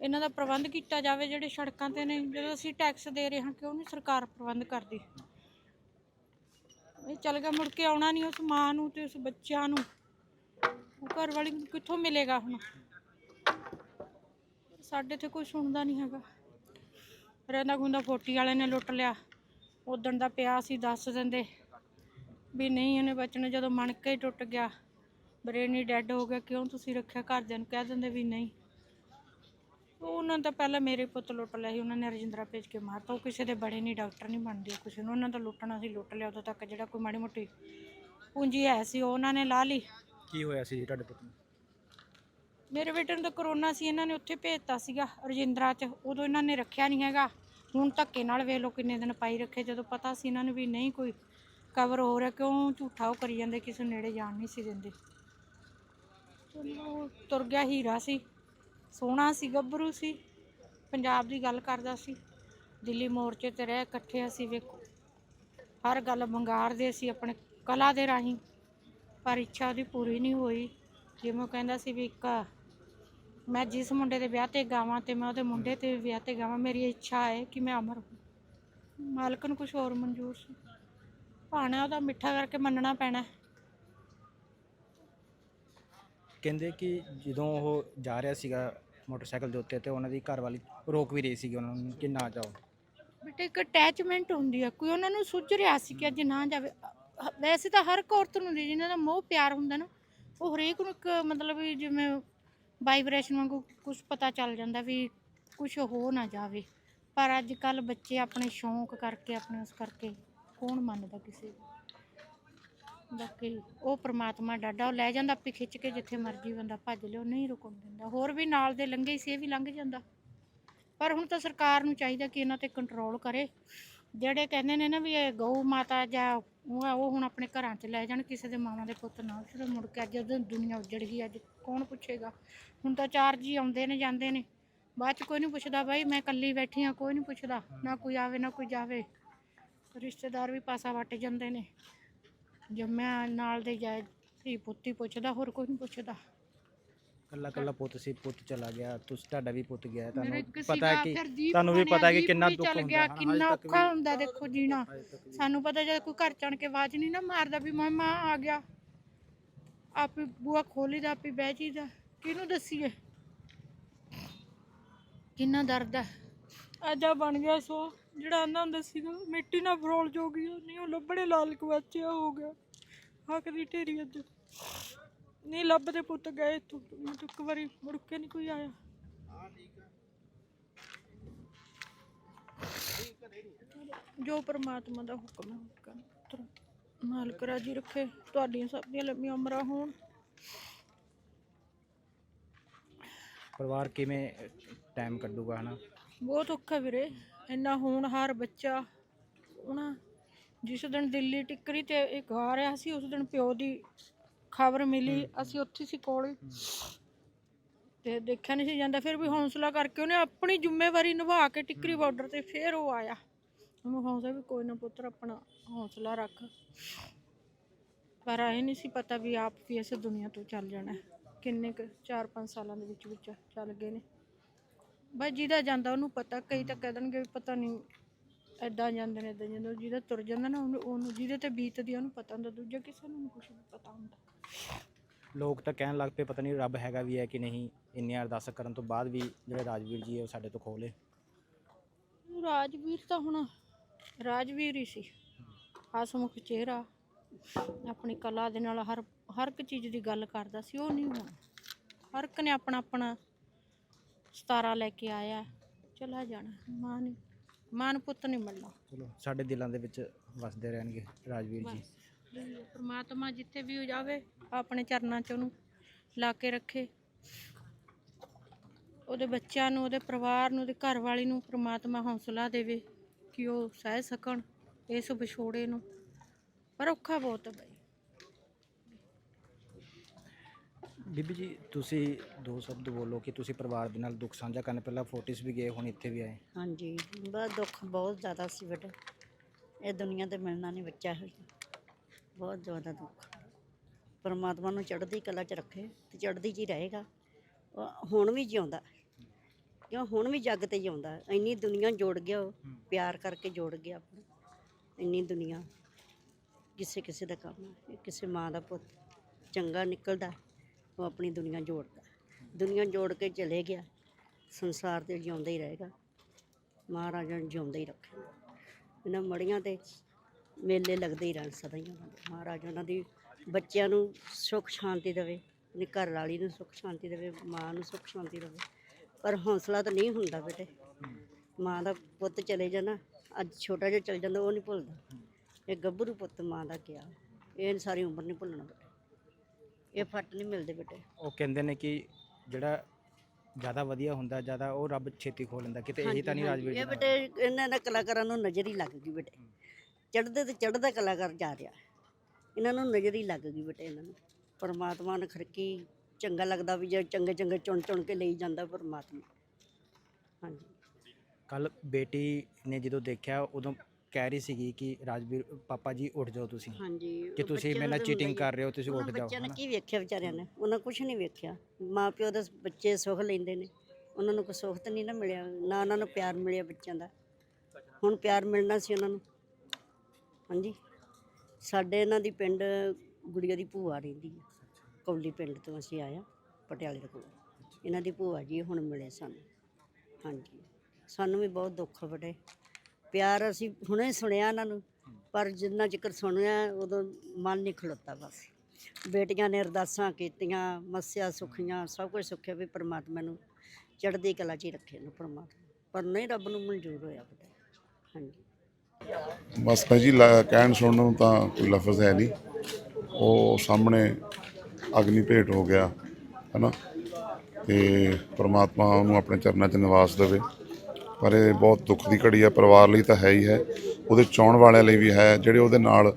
ਇਹਨਾਂ ਦਾ ਪ੍ਰਬੰਧ ਕੀਤਾ ਜਾਵੇ ਜਿਹੜੇ ਸੜਕਾਂ ਤੇ ਨੇ ਜਦੋਂ ਅਸੀਂ ਟੈਕਸ ਦੇ ਰਹੇ ਹਾਂ ਕਿਉਂ ਨਹੀਂ ਸਰਕਾਰ ਪ੍ਰਬੰਧ ਕਰਦੀ। ਇਹ ਚੱਲ ਗਿਆ, ਮੁੜ ਕੇ ਆਉਣਾ ਨਹੀਂ ਉਸ ਮਾਂ ਨੂੰ ਤੇ ਉਸ ਬੱਚਿਆਂ ਨੂੰ। ਉਹ ਘਰ ਵਾਲੀ ਨੂੰ ਕਿੱਥੋਂ ਮਿਲੇਗਾ ਹੁਣ? ਸਾਡੇ ਤੇ ਕੋਈ ਸੁਣਦਾ ਨਹੀਂ ਹੈਗਾ। ਰਹਿੰਦਾ ਖੁੰਦਾ ਫੋਟੀ ਵਾਲੇ ਨੇ ਲੁੱਟ ਲਿਆ। ਉਦਣ ਦਾ ਪਿਆ ਸੀ ਦੱਸ ਦਿੰਦੇ ਵੀ ਨਹੀਂ ਇਹਨੇ ਬਚਣਾ, ਜਦੋਂ ਮਣ ਹੀ ਟੁੱਟ ਗਿਆ। ਬ੍ਰੇਨ ਹੀ ਡੈੱਡ ਹੋ ਗਿਆ, ਕਿਉਂ ਤੁਸੀਂ ਰੱਖਿਆ? ਘਰਦਿਆਂ ਨੂੰ ਕਹਿ ਦਿੰਦੇ ਵੀ ਨਹੀਂ। ਉਹਨਾਂ ਤਾਂ ਪਹਿਲਾਂ ਮੇਰੇ ਪੁੱਤ ਲੁੱਟ ਲਿਆ ਸੀ ਉਹਨਾਂ ਨੇ ਰਜਿੰਦਰਾ ਭੇਜ ਕੇ ਮਾਰਤਾ ਉਹ ਕਿਸੇ ਦੇ ਬੜੇ ਨਹੀਂ ਡਾਕਟਰ ਨਹੀਂ ਬਣਦੇ ਕਿਸੇ ਨੂੰ ਉਹਨਾਂ ਦਾ ਲੁੱਟਣਾ ਸੀ ਲੁੱਟ ਲਿਆ ਉਦੋਂ ਤੱਕ ਜਿਹੜਾ ਕੋਈ ਮਾੜੀ ਮੋਟੀ ਪੂੰਜੀ ਹੈ ਸੀ ਉਹ ਉਹਨਾਂ ਨੇ ਲਾ ਲਈ। ਕੀ ਹੋਇਆ ਸੀ ਜੀ ਤੁਹਾਡੇ ਪੁੱਤ ਨੂੰ? ਮੇਰੇ ਬੇਟੇ ਨੂੰ ਤਾਂ ਕਰੋਨਾ ਸੀ ਇਹਨਾਂ ਨੇ ਉੱਥੇ ਭੇਜਤਾ ਸੀਗਾ ਰਜਿੰਦਰਾ 'ਚ ਉਦੋਂ ਇਹਨਾਂ ਨੇ ਰੱਖਿਆ ਨਹੀਂ ਹੈਗਾ। ਹੁਣ ਧੱਕੇ ਨਾਲ ਵੇਖ ਲਓ ਕਿੰਨੇ ਦਿਨ ਪਾਈ ਰੱਖੇ ਜਦੋਂ ਪਤਾ ਸੀ ਇਹਨਾਂ ਨੂੰ ਵੀ ਨਹੀਂ ਕੋਈ ਕਵਰ ਹੋ ਰਿਹਾ ਕਿਉਂ ਝੂਠਾ ਉਹ ਕਰੀ ਜਾਂਦੇ ਕਿਸੇ ਨੇੜੇ ਜਾਣ ਨਹੀਂ ਸੀ ਦਿੰਦੇ। ਚਲੋ ਤੁਰ ਗਿਆ ਹੀਰਾ ਸੀ। ਸੋਹਣਾ ਸੀ, ਗੱਭਰੂ ਸੀ। ਪੰਜਾਬ ਦੀ ਗੱਲ ਕਰਦਾ ਸੀ, ਦਿੱਲੀ ਮੋਰਚੇ ਤੇ ਰਹਿ ਇਕੱਠੇ ਅਸੀਂ ਵੇਖੋ। ਹਰ ਗੱਲ ਮੰਗਾਰਦੇ ਸੀ ਆਪਣੇ ਕਲਾ ਦੇ ਰਾਹੀਂ, ਪਰ ਇੱਛਾ ਉਹਦੀ ਪੂਰੀ ਨਹੀਂ ਹੋਈ। ਜਿਵੇਂ ਉਹ ਕਹਿੰਦਾ ਸੀ ਵੀ ਇੱਕ ਮੈਂ ਜਿਸ ਮੁੰਡੇ ਦੇ ਵਿਆਹ ਤੇ ਗਾਵਾਂ ਤੇ ਮੈਂ ਉਹਦੇ ਮੁੰਡੇ ਤੇ ਵੀ ਵਿਆਹ ਤੇ ਗਾਵਾਂ, ਮੇਰੀ ਇੱਛਾ ਹੈ ਕਿ ਮੈਂ ਅਮਰ ਹੋਵਾਂ। ਮਾਲਕ ਨੂੰ ਕੁਝ ਹੋਰ ਮਨਜ਼ੂਰ ਸੀ। ਭਾਣਾ ਉਹਦਾ ਮਿੱਠਾ ਕਰਕੇ ਮੰਨਣਾ ਪੈਣਾ। ਕਹਿੰਦੇ ਕਿ ਜਦੋਂ ਉਹ ਜਾ ਰਿਹਾ ਸੀਗਾ ਮੋਟਰਸਾਈਕਲ ਦੇ ਉੱਤੇ ਤੇ ਉਹਨਾਂ ਦੀ ਘਰ ਵਾਲੀ ਰੋਕ ਵੀ ਰਹੀ ਸੀਗੀ ਉਹਨਾਂ ਨੂੰ ਕਿ ਨਾ ਜਾਓ। ਬੇਟੇ, ਇੱਕ ਅਟੈਚਮੈਂਟ ਹੁੰਦੀ ਆ, ਕੋਈ ਉਹਨਾਂ ਨੂੰ ਸੁੱਝ ਰਿਹਾ ਸੀ ਕਿ ਅੱਜ ਨਾ ਜਾਵੇ। ਅ- ਵੈਸੇ ਤਾਂ ਹਰ ਇੱਕ ਔਰਤ ਨੂੰ ਹੁੰਦੀ ਜਿਹਨਾਂ ਦਾ ਮੋਹ ਪਿਆਰ ਹੁੰਦਾ ਨਾ, ਉਹ ਹਰੇਕ ਨੂੰ ਇੱਕ ਮਤਲਬ ਵੀ ਜਿਵੇਂ ਵਾਈਬ੍ਰੇਸ਼ਨ ਵਾਂਗੂ ਕੁਝ ਪਤਾ ਚੱਲ ਜਾਂਦਾ ਵੀ ਕੁਝ ਹੋ ਨਾ ਜਾਵੇ। ਪਰ ਅੱਜ ਕੱਲ ਬੱਚੇ ਆਪਣੇ ਸ਼ੌਂਕ ਕਰਕੇ, ਆਪਣੇ ਉਸ ਕਰਕੇ ਕੌਣ ਮੰਨਦਾ ਕਿਸੇ ਨੂੰ? ਬਾਕੀ ਉਹ ਪ੍ਰਮਾਤਮਾ ਡਾਡਾ ਉਹ ਲੈ ਜਾਂਦਾ ਆਪੇ ਖਿੱਚ ਕੇ ਜਿੱਥੇ ਮਰਜ਼ੀ ਬੰਦਾ ਭੱਜ ਲਿਓ ਨਹੀਂ ਰੁਕਣ ਦਿੰਦਾ। ਹੋਰ ਵੀ ਨਾਲ ਦੇ ਲੰਘੇ ਸੀ ਇਹ ਵੀ ਲੰਘ ਜਾਂਦਾ। ਪਰ ਹੁਣ ਤਾਂ ਸਰਕਾਰ ਨੂੰ ਚਾਹੀਦਾ ਕਿ ਇਹਨਾਂ ਤੇ ਕੰਟਰੋਲ ਕਰੇ। ਜਿਹੜੇ ਕਹਿੰਦੇ ਨੇ ਨਾ ਵੀ ਇਹ ਗਊ ਮਾਤਾ ਜਾਂ ਉਹ ਆ, ਉਹ ਹੁਣ ਆਪਣੇ ਘਰਾਂ 'ਚ ਲੈ ਜਾਣ ਕਿਸੇ ਦੇ ਮਾਵਾਂ ਦੇ ਪੁੱਤ ਨਾ ਫਿਰ ਮੁੜ ਕੇ ਅੱਜ ਜਦੋਂ ਦੁਨੀਆ ਉੱਜੜ ਗਈ ਅੱਜ ਕੌਣ ਪੁੱਛੇਗਾ? ਹੁਣ ਤਾਂ ਚਾਰ ਜੀ ਆਉਂਦੇ ਨੇ ਜਾਂਦੇ ਨੇ। ਬਾਅਦ 'ਚ ਕੋਈ ਨਹੀਂ ਪੁੱਛਦਾ ਬਾਈ ਮੈਂ ਇਕੱਲੀ ਬੈਠੀ ਆ ਕੋਈ ਨਹੀਂ ਪੁੱਛਦਾ। ਨਾ ਕੋਈ ਆਵੇ ਨਾ ਕੋਈ ਜਾਵੇ। ਰਿਸ਼ਤੇਦਾਰ ਵੀ ਪਾਸਾ ਵੱਟ ਜਾਂਦੇ ਨੇ। ਜੰਮਿਆ ਨਾਲ ਦੇ ਜਾਏ ਧੀ ਪੁੱਤੀ ਪੁੱਛਦਾ ਹੋਰ ਕੋਈ ਨਹੀਂ ਪੁੱਛਦਾ। ਕੱਲਾ ਕੱਲਾ ਪੁੱਤ ਸੀ ਪੁੱਤ ਚਲਾ ਗਿਆ ਤੁਸੀਂ ਤੁਹਾਡਾ ਵੀ ਪੁੱਤ ਗਿਆ। ਤੁਹਾਨੂੰ ਪਤਾ ਕਿ ਤੁਹਾਨੂੰ ਵੀ ਪਤਾ ਕਿ ਕਿੰਨਾ ਦੁੱਖ ਹੁੰਦਾ ਕਿੰਨਾ ਔਖਾ ਹੁੰਦਾ ਦੇਖੋ ਜੀਣਾ। ਸਾਨੂੰ ਪਤਾ ਜਦ ਕੋਈ ਘਰ ਚਣ ਕੇ ਆਵਾਜ਼ ਨਹੀਂ ਨਾ ਮਾਰਦਾ ਵੀ ਮਾਮਾ ਆ ਗਿਆ। ਆਪੇ ਬੂਆ ਖੋਲੀ ਦਾ ਆਪੇ ਬਹਿ ਜੀਦਾ ਕਿਹਨੂੰ ਦੱਸੀਏ? ਕਿੰਨਾ ਦਰਦ ਹੈ। ਅੱਜ ਬਣ ਗਿਆ ਸੋ। ਜਿਹੜਾ ਆਂਦਾ ਹੁੰਦਾ ਸੀਗਾ ਮਿੱਟੀ ਨਾਲ ਫਰੋਲ ਜੋਗੀ ਨਹੀਂ ਉਹ ਲੱਭੜੇ ਲਾਲ ਕਵਾਚਿਆ ਹੋ ਗਿਆ। ਹੱਕ ਦੀ ਢੇਰੀ ਅੱਜ। ਨਹੀਂ ਲੱਭਦੇ ਪੁੱਤ ਗਏ ਤੂੰ ਇੱਕ ਵਾਰੀ ਮੁੜ ਕੇ ਨਹੀਂ ਕੋਈ ਆਇਆ। ਜੋ ਪ੍ਰਮਾਤਮਾ ਦਾ ਹੁਕਮ ਹੈ ਹੁਕਮ ਪੁੱਤਰ ਮਾਲਕ ਰਾਜੀ ਰੱਖੇ। ਤੁਹਾਡੀਆਂ ਸਭ ਦੀਆਂ ਲੰਮੀਆਂ ਉਮਰਾਂ ਹੋਣ। ਪਰਿਵਾਰ ਕਿਵੇਂ ਟਾਈਮ ਕੱਢੂਗਾ ਹਨਾ? ਬਹੁਤ ਔਖਾ ਵੀਰੇ। ਇੰਨਾ ਹੋਣਹਾਰ ਬੱਚਾ ਉਹਨਾਂ ਜਿਸ ਦਿਨ ਦਿੱਲੀ ਟਿੱਕਰੀ ਤੇ ਇੱਕ ਆ ਰਿਹਾ ਸੀ ਉਸ ਦਿਨ ਪਿਓ ਦੀ ਖਬਰ ਮਿਲੀ ਅਸੀਂ ਉੱਥੇ ਸੀ ਕੋਲ। ਤੇ ਦੇਖਿਆ ਨਹੀਂ ਸੀ ਜਾਂਦਾ ਫਿਰ ਵੀ ਹੌਸਲਾ ਕਰਕੇ ਉਹਨੇ ਆਪਣੀ ਜ਼ਿੰਮੇਵਾਰੀ ਨਿਭਾ ਕੇ ਟਿੱਕਰੀ ਬਾਰਡਰ ਤੇ ਫਿਰ ਉਹ ਆਇਆ। ਉਹਨੂੰ ਹੌਸਲਾ ਵੀ ਕੋਈ ਨਾ ਪੁੱਤਰ ਆਪਣਾ ਹੌਸਲਾ ਰੱਖ। ਪਰ ਇਹ ਨਹੀਂ ਸੀ ਪਤਾ ਵੀ ਆਪ ਵੀ ਇਸ ਦੁਨੀਆ ਤੋਂ ਚੱਲ ਜਾਣਾ। ਕਿੰਨੇ ਕੁ 4-5 ਸਾਲਾਂ ਦੇ ਵਿੱਚ ਵਿੱਚ ਚੱਲ ਗਏ ਨੇ। ਬਸ ਜਿਹਦਾ ਜਾਂਦਾ ਉਹਨੂੰ ਪਤਾ ਕਈ ਤਾਂ ਕਹਿ ਦੇਣਗੇ ਵੀ ਪਤਾ ਨਹੀਂ ਐਦਾਂ ਜਾਂਦੇ ਨੇ ਐਦਾਂ ਜਾਂਦੇ ਨੇ। ਜਿਹਦਾ ਤੁਰ ਜਾਂਦਾ ਨਾ ਉਹਨੂੰ ਉਹਨੂੰ ਜਿਹਦੇ ਤੇ ਬੀਤਦੀ ਆ ਉਹਨੂੰ ਪਤਾ ਹੁੰਦਾ ਦੂਜਾ ਕਿਸੇ ਨੂੰ ਨਹੀਂ ਕੁਝ ਪਤਾ ਹੁੰਦਾ। ਲੋਕ ਤਾਂ ਕਹਿਣ ਲੱਗ ਪਏ ਪਤਾ ਨਹੀਂ ਰੱਬ ਹੈਗਾ ਵੀ ਹੈ ਕਿ ਨਹੀਂ ਇੰਨੀਆਂ ਅਰਦਾਸਾਂ ਕਰਨ ਤੋਂ ਬਾਅਦ ਵੀ ਜਿਹੜੇ ਰਾਜਵੀਰ ਜੀ ਹੈ ਉਹ ਸਾਡੇ ਤੋਂ ਖੋਲੇ ਰਾਜਵੀਰ ਤਾਂ ਹੁਣ ਰਾਜਵੀਰ ਹੀ ਸੀ। ਹਸਮੁਖ ਚਿਹਰਾ ਆਪਣੀ ਕਲਾ ਦੇ ਨਾਲ ਹਰ ਹਰ ਇੱਕ ਚੀਜ਼ ਦੀ ਗੱਲ ਕਰਦਾ ਸੀ ਉਹ ਨਹੀਂ ਹੁਣ। ਹਰ ਇੱਕ ਨੇ ਆਪਣਾ ਆਪਣਾ ਸਤਾਰਾ ਲੈ ਕੇ ਆਇਆ। ਚਲਾ ਜਾਣਾ। ਮਾਂ ਨਹੀਂ ਮਾਂ ਨੂੰ ਪੁੱਤ ਨਹੀਂ ਮਿਲਣਾ। ਚਲੋ ਸਾਡੇ ਦਿਲਾਂ ਦੇ ਵਿੱਚ ਵਸਦੇ ਰਹਿਣਗੇ ਰਾਜਵੀਰ ਜੀ। ਪਰਮਾਤਮਾ ਜਿੱਥੇ ਵੀ ਹੋ ਜਾਵੇ ਆਪਣੇ ਚਰਨਾਂ 'ਚ ਉਹਨੂੰ ਲਾ ਕੇ ਰੱਖੇ। ਉਹਦੇ ਬੱਚਿਆਂ ਨੂੰ ਉਹਦੇ ਪਰਿਵਾਰ ਨੂੰ ਉਹਦੇ ਘਰ ਵਾਲੀ ਨੂੰ ਪ੍ਰਮਾਤਮਾ ਹੌਸਲਾ ਦੇਵੇ ਕਿ ਉਹ ਸਹਿ ਸਕਣ ਇਸ ਵਿਛੋੜੇ ਨੂੰ। ਪਰ ਔਖਾ ਬਹੁਤ ਹੈ ਬਾਈ ਬੀਬੀ ਜੀ ਤੁਸੀਂ ਦੋ ਸ਼ਬਦ ਬੋਲੋ ਕਿ ਤੁਸੀਂ ਪਰਿਵਾਰ ਦੇ ਨਾਲ ਦੁੱਖ ਸਾਂਝਾ ਕਰਨ ਪਹਿਲਾਂ ਫੋਰਟਿਸ ਵੀ ਗਏ ਹੁਣ ਇੱਥੇ ਵੀ ਆਏ। ਹਾਂਜੀ ਬਸ ਦੁੱਖ ਬਹੁਤ ਜ਼ਿਆਦਾ ਸੀ ਬੇਟਾ। ਇਹ ਦੁਨੀਆ ਤੇ ਮਿਲਣਾ ਨਹੀਂ ਬੱਚਾ ਹੈ ਬਹੁਤ ਜ਼ਿਆਦਾ ਦੁੱਖ। ਪਰਮਾਤਮਾ ਨੂੰ ਚੜ੍ਹਦੀ ਕਲਾ 'ਚ ਰੱਖੇ ਤੇ ਚੜ੍ਹਦੀ 'ਚ ਹੀ ਰਹੇਗਾ। ਉਹ ਹੁਣ ਵੀ ਜਿਉਂਦਾ। ਕਿਉਂ? ਹੁਣ ਵੀ ਜੱਗ ਤੇ ਜਿਉਂਦਾ। ਇੰਨੀ ਦੁਨੀਆ ਜੋੜ ਗਿਆ ਉਹ ਪਿਆਰ ਕਰਕੇ ਜੋੜ ਗਿਆ ਆਪਣਾ। ਇੰਨੀ ਦੁਨੀਆ। ਕਿਸੇ ਕਿਸੇ ਦਾ ਕੰਮ ਹੈ, ਕਿਸੇ ਮਾਂ ਦਾ ਪੁੱਤ ਚੰਗਾ ਨਿਕਲਦਾ। ਉਹ ਆਪਣੀ ਦੁਨੀਆ ਜੋੜਦਾ ਦੁਨੀਆ ਜੋੜ ਕੇ ਚਲੇ ਗਿਆ। ਸੰਸਾਰ ਤੇ ਜਿਉਂਦਾ ਹੀ ਰਹੇਗਾ। ਮਹਾਰਾਜਾ ਨੂੰ ਜਿਉਂਦਾ ਹੀ ਰੱਖੇ ਇਹਨਾਂ ਮੜੀਆਂ ਤੇ ਮੇਲੇ ਲੱਗਦੇ ਹੀ ਰਹਿਣ ਸਦਾ ਹੀ ਉਹਨਾਂ ਮਹਾਰਾਜ ਉਹਨਾਂ ਦੀ ਬੱਚਿਆਂ ਨੂੰ ਸੁੱਖ ਸ਼ਾਂਤੀ ਦੇਵੇ, ਆਪਣੀ ਘਰ ਵਾਲੀ ਨੂੰ ਸੁੱਖ ਸ਼ਾਂਤੀ ਦੇਵੇ, ਮਾਂ ਨੂੰ ਸੁੱਖ ਸ਼ਾਂਤੀ ਦੇਵੇ। ਪਰ ਹੌਸਲਾ ਤਾਂ ਨਹੀਂ ਹੁੰਦਾ ਬੇਟੇ। ਮਾਂ ਦਾ ਪੁੱਤ ਚਲੇ ਜਾਣਾ ਅੱਜ ਛੋਟਾ ਜਿਹਾ ਚਲ ਜਾਂਦਾ, ਉਹ ਨਹੀਂ ਭੁੱਲਦਾ। ਇਹ ਗੱਭਰੂ ਪੁੱਤ ਮਾਂ ਦਾ ਗਿਆ ਇਹ ਸਾਰੀ ਉਮਰ ਨਹੀਂ ਭੁੱਲਣਾ ਇਹ ਫੱਟ ਨਹੀਂ ਮਿਲਦੇ ਬੇਟੇ। ਉਹ ਕਹਿੰਦੇ ਨੇ ਕਿ ਜਿਹੜਾ ਜ਼ਿਆਦਾ ਵਧੀਆ ਹੁੰਦਾ ਜ਼ਿਆਦਾ ਉਹ ਰੱਬ ਛੇਤੀ ਖੋਲ ਲੈਂਦਾ ਕਿਤੇ ਇਹੀ ਤਾਂ ਨਹੀਂ ਰਾਜਵੀਰ ਇਹ ਬੇਟੇ ਇਹਨਾਂ ਦਾ ਕਲਾਕਾਰਾਂ ਨੂੰ ਨਜ਼ਰ ਹੀ ਲੱਗ ਗਈ ਬੇਟੇ। ਚੜ੍ਹਦੇ ਤੇ ਚੜ੍ਹਦਾ ਕਲਾਕਾਰ ਜਾ ਰਿਹਾ। ਇਹਨਾਂ ਨੂੰ ਨਜ਼ਰ ਹੀ ਲੱਗ ਗਈ ਬੇਟੇ ਇਹਨਾਂ ਨੂੰ। ਪਰਮਾਤਮਾ ਨੇ ਖੜਕੀ ਚੰਗਾ ਲੱਗਦਾ ਵੀ ਜੇ ਚੰਗੇ ਚੰਗੇ ਚੁਣ ਚੁਣ ਕੇ ਲਈ ਜਾਂਦਾ ਪਰਮਾਤਮਾ। ਹਾਂਜੀ। ਕੱਲ ਬੇਟੀ ਨੇ ਜਦੋਂ ਦੇਖਿਆ ਉਦੋਂ ਕਹਿ ਰਹੀ ਸੀਗੀ ਕਿ ਰਾਜਵੀਰ ਪਾਪਾ ਜੀ ਉੱਠ ਜਾਓ ਤੁਸੀਂ। ਹਾਂਜੀ ਕਿ ਤੁਸੀਂ ਮੇਰੇ ਨਾਲ ਚੀਟਿੰਗ ਕਰ ਰਹੇ ਹੋ ਤੁਸੀਂ ਉੱਠ ਜਾਓ ਬੱਚਿਆਂ ਨੇ? ਕੀ ਵੇਖਿਆ ਵਿਚਾਰਿਆਂ ਨੇ? ਉਹਨਾਂ ਕੁਝ ਨਹੀਂ ਵੇਖਿਆ। ਮਾਂ ਪਿਓ ਦੇ ਬੱਚੇ ਸੁੱਖ ਲੈਂਦੇ ਨੇ। ਉਹਨਾਂ ਨੂੰ ਕੋਈ ਸੁੱਖ ਤਾਂ ਨਹੀਂ ਨਾ ਮਿਲਿਆ ਨਾ ਉਹਨਾਂ ਨੂੰ ਪਿਆਰ ਮਿਲਿਆ ਬੱਚਿਆਂ ਦਾ। ਹੁਣ ਪਿਆਰ ਮਿਲਣਾ ਸੀ ਉਹਨਾਂ ਨੂੰ। ਹਾਂਜੀ। ਸਾਡੇ ਇਹਨਾਂ ਦੀ ਪਿੰਡ ਗੁੜੀਆ ਦੀ ਭੂਆ ਰਹਿੰਦੀ ਹੈ ਕੌਲੀ ਪਿੰਡ ਤੋਂ ਅਸੀਂ ਆਇਆ ਪਟਿਆਲੇ ਦੇ ਕੋਲ। ਇਹਨਾਂ ਦੀ ਭੂਆ ਜੀ ਹੁਣ ਮਿਲੇ ਸਾਨੂੰ। ਹਾਂਜੀ। ਸਾਨੂੰ ਵੀ ਬਹੁਤ ਦੁੱਖ ਬੜੇ ਪਿਆਰ ਅਸੀਂ ਹੁਣੇ ਸੁਣਿਆ ਇਹਨਾਂ ਨੂੰ, ਪਰ ਜਿੰਨਾ ਚਿਰ ਸੁਣਿਆ ਉਦੋਂ ਮਨ ਨਹੀਂ ਖਲੋਤਾ ਬਸ। ਬੇਟੀਆਂ ਨੇ ਅਰਦਾਸਾਂ ਕੀਤੀਆਂ, ਮੱਸਿਆ ਸੁਖੀਆਂ, ਸਭ ਕੁਝ ਸੁੱਖਿਆ ਵੀ ਪ੍ਰਮਾਤਮਾ ਨੂੰ, ਚੜ੍ਹਦੀ ਕਲਾ 'ਚ ਹੀ ਰੱਖੇ ਨੂੰ ਪ੍ਰਮਾਤਮਾ। ਪਰ ਨਹੀਂ ਰੱਬ ਨੂੰ ਮਨਜ਼ੂਰ ਹੋਇਆ ਬੇਟਾ ਹਾਂਜੀ। ਬਸ ਭਾਈ ਜੀ, ਲ- ਕਹਿਣ ਸੁਣਨ ਨੂੰ ਤਾਂ ਕੋਈ ਲਫ਼ਜ਼ ਹੈ ਨਹੀਂ। ਉਹ ਸਾਹਮਣੇ ਅਗਨੀ ਭੇਟ ਹੋ ਗਿਆ, ਹੈਨਾ? ਤੇ ਪ੍ਰਮਾਤਮਾ ਉਹਨੂੰ ਆਪਣੇ ਚਰਨਾਂ 'ਚ ਨਿਵਾਸ ਦੇਵੇ। ਪਰ ਇਹ ਬਹੁਤ ਦੁੱਖ ਦੀ ਘੜੀ ਹੈ ਪਰਿਵਾਰ ਲਈ ਤਾਂ ਹੈ ਹੀ ਹੈ। ਉਹਦੇ ਚਾਹਣ ਵਾਲਿਆਂ ਲਈ ਵੀ ਹੈ, ਜਿਹੜੇ ਉਹਦੇ ਨਾਲ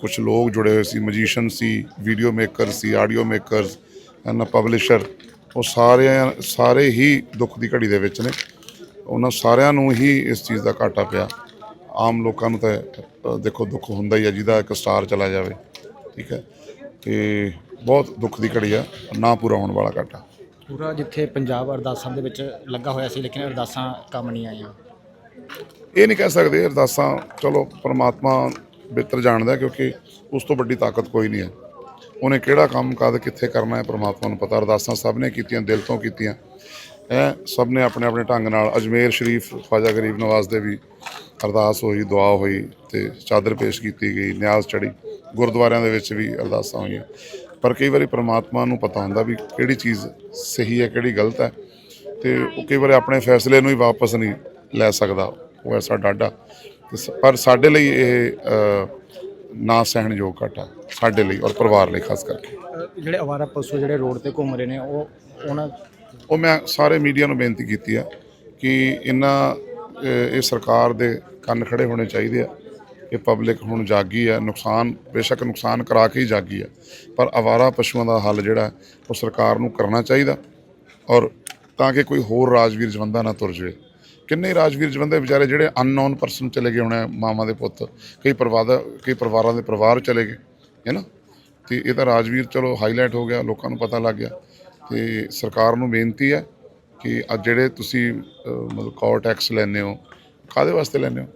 ਕੁਝ ਲੋਕ ਜੁੜੇ ਹੋਏ ਸੀ ਮਜੀਸ਼ੀਅਨ ਸੀ ਵੀਡੀਓ ਮੇਕਰ ਸੀ ਆਡੀਓ ਮੇਕਰਸ ਐਨ ਪਬਲਿਸ਼ਰ ਉਹ ਸਾਰੇ ਸਾਰੇ ਹੀ ਦੁੱਖ ਦੀ ਘੜੀ ਦੇ ਵਿੱਚ ਨੇ। ਉਹਨਾਂ ਸਾਰਿਆਂ ਨੂੰ ਹੀ ਇਸ ਚੀਜ਼ ਦਾ ਘਾਟਾ ਪਿਆ। ਆਮ ਲੋਕਾਂ ਨੂੰ ਤਾਂ ਦੇਖੋ, ਦੁੱਖ ਹੁੰਦਾ ਹੀ ਹੈ ਜਿਹਦਾ ਇੱਕ ਸਟਾਰ ਚਲਾ ਜਾਵੇ। ਠੀਕ ਹੈ? ਤੇ ਬਹੁਤ ਦੁੱਖ ਦੀ ਘੜੀ ਆ, ਨਾ ਪੂਰਾ ਹੋਣ ਵਾਲਾ ਘਾਟਾ। ਪੂਰਾ ਜਿੱਥੇ ਪੰਜਾਬ ਅਰਦਾਸਾਂ ਦੇ ਵਿੱਚ ਲੱਗਾ ਹੋਇਆ ਸੀ, ਲੇਕਿਨ ਅਰਦਾਸਾਂ ਕੰਮ ਨਹੀਂ ਆਈਆਂ। ਇਹ ਨਹੀਂ ਕਹਿ ਸਕਦੇ, ਅਰਦਾਸਾਂ ਚਲੋ ਪ੍ਰਮਾਤਮਾ ਬਿਹਤਰ ਜਾਣਦਾ ਕਿਉਂਕਿ ਉਸ ਤੋਂ ਵੱਡੀ ਤਾਕਤ ਕੋਈ ਨਹੀਂ ਹੈ। ਉਹਨੇ ਕਿਹੜਾ ਕੰਮ, ਕਦ, ਕਿੱਥੇ ਕਰਨਾ ਹੈ, ਪ੍ਰਮਾਤਮਾ ਨੂੰ ਪਤਾ। ਅਰਦਾਸਾਂ ਸਭ ਨੇ ਕੀਤੀਆਂ, ਦਿਲ ਤੋਂ ਕੀਤੀਆਂ। ਇਹ ਸਭ ਨੇ ਆਪਣੇ ਆਪਣੇ ਢੰਗ ਨਾਲ, ਅਜਮੇਰ ਸ਼ਰੀਫ, ਖਵਾਜਾ ਗਰੀਬ ਨਵਾਜ਼ ਦੇ ਵੀ ਅਰਦਾਸ ਹੋਈ, ਦੁਆ ਹੋਈ ਤੇ ਚਾਦਰ ਪੇਸ਼ ਕੀਤੀ ਗਈ, ਨਿਆਜ਼ ਚੜੀ ਗੁਰਦੁਆਰਿਆਂ ਦੇ ਵਿੱਚ ਵੀ ਅਰਦਾਸਾਂ ਹੋਈਆਂ। ਪਰ ਕਈ ਵਾਰੀ ਪ੍ਰਮਾਤਮਾ ਨੂੰ ਪਤਾ ਹੁੰਦਾ ਵੀ ਕਿਹੜੀ ਚੀਜ਼ ਸਹੀ ਹੈ ਕਿਹੜੀ ਗਲਤ ਹੈ ਤੇ ਉਹ ਕਈ ਵਾਰੀ ਆਪਣੇ ਫੈਸਲੇ ਨੂੰ ਹੀ ਵਾਪਸ ਨਹੀਂ ਲੈ ਸਕਦਾ ਉਹ ਐਸਾ ਡਾਡਾ ਪਰ ਸਾਡੇ ਲਈ ਇਹ ਨਾ ਸਹਿਣਯੋਗ ਘਾਟਾ ਸਾਡੇ ਲਈ ਔਰ ਪਰਿਵਾਰ ਲਈ ਖਾਸ ਕਰਕੇ। ਜਿਹੜੇ ਅਵਾਰਾ ਪਸ਼ੂ ਜਿਹੜੇ ਰੋਡ ਤੇ ਘੁੰਮ ਰਹੇ ਨੇ ਉਹ ਉਹਨਾਂ ਉਹ ਮੈਂ ਸਾਰੇ ਮੀਡੀਆ ਨੂੰ ਬੇਨਤੀ ਕੀਤੀ ਆ ਕਿ ਇਹਨਾਂ ਇਹ ਸਰਕਾਰ ਦੇ ਕੰਨ ਖੜੇ ਹੋਣੇ ਚਾਹੀਦੇ ਆ ਕਿ ਪਬਲਿਕ ਹੁਣ ਜਾਗੀ ਹੈ ਨੁਕਸਾਨ ਬੇਸ਼ੱਕ ਨੁਕਸਾਨ ਕਰਾ ਕੇ ਹੀ ਜਾਗੀ ਹੈ ਪਰ ਆਵਾਰਾ ਪਸ਼ੂਆਂ ਦਾ ਹੱਲ ਜਿਹੜਾ ਉਹ ਸਰਕਾਰ ਨੂੰ ਕਰਨਾ ਚਾਹੀਦਾ ਔਰ ਤਾਂ ਕਿ ਕੋਈ ਹੋਰ ਰਾਜਵੀਰ ਜਵੰਦਾ ਨਾ ਤੁਰ ਜਾਵੇ। ਕਿੰਨੇ ਰਾਜਵੀਰ ਜਵੰਦੇ ਵਿਚਾਰੇ ਜਿਹੜੇ ਅਨਨੋਨ ਪਰਸਨ ਚਲੇ ਗਏ ਹੋਣੇ ਆ, ਦੇ ਪੁੱਤ ਕਈ ਪਰਿਵਾਰ ਦਾ ਕਈ ਪਰਿਵਾਰਾਂ ਦੇ ਪਰਿਵਾਰ ਚਲੇ ਗਏ ਹੈ ਨਾ? ਤੇ ਇਹ ਤਾਂ ਰਾਜਵੀਰ ਚਲੋ ਹਾਈਲਾਈਟ ਹੋ ਗਿਆ ਲੋਕਾਂ ਨੂੰ ਪਤਾ ਲੱਗ ਗਿਆ। ਤੇ ਸਰਕਾਰ ਨੂੰ ਬੇਨਤੀ ਹੈ ਕਿ ਅੱਜ ਜਿਹੜੇ ਤੁਸੀਂ ਮਤਲਬ ਕਾਲ ਟੈਕਸ ਲੈਂਦੇ ਹੋ ਕਾਦੇ ਵਾਸਤੇ ਲੈਂਦੇ ਹੋ?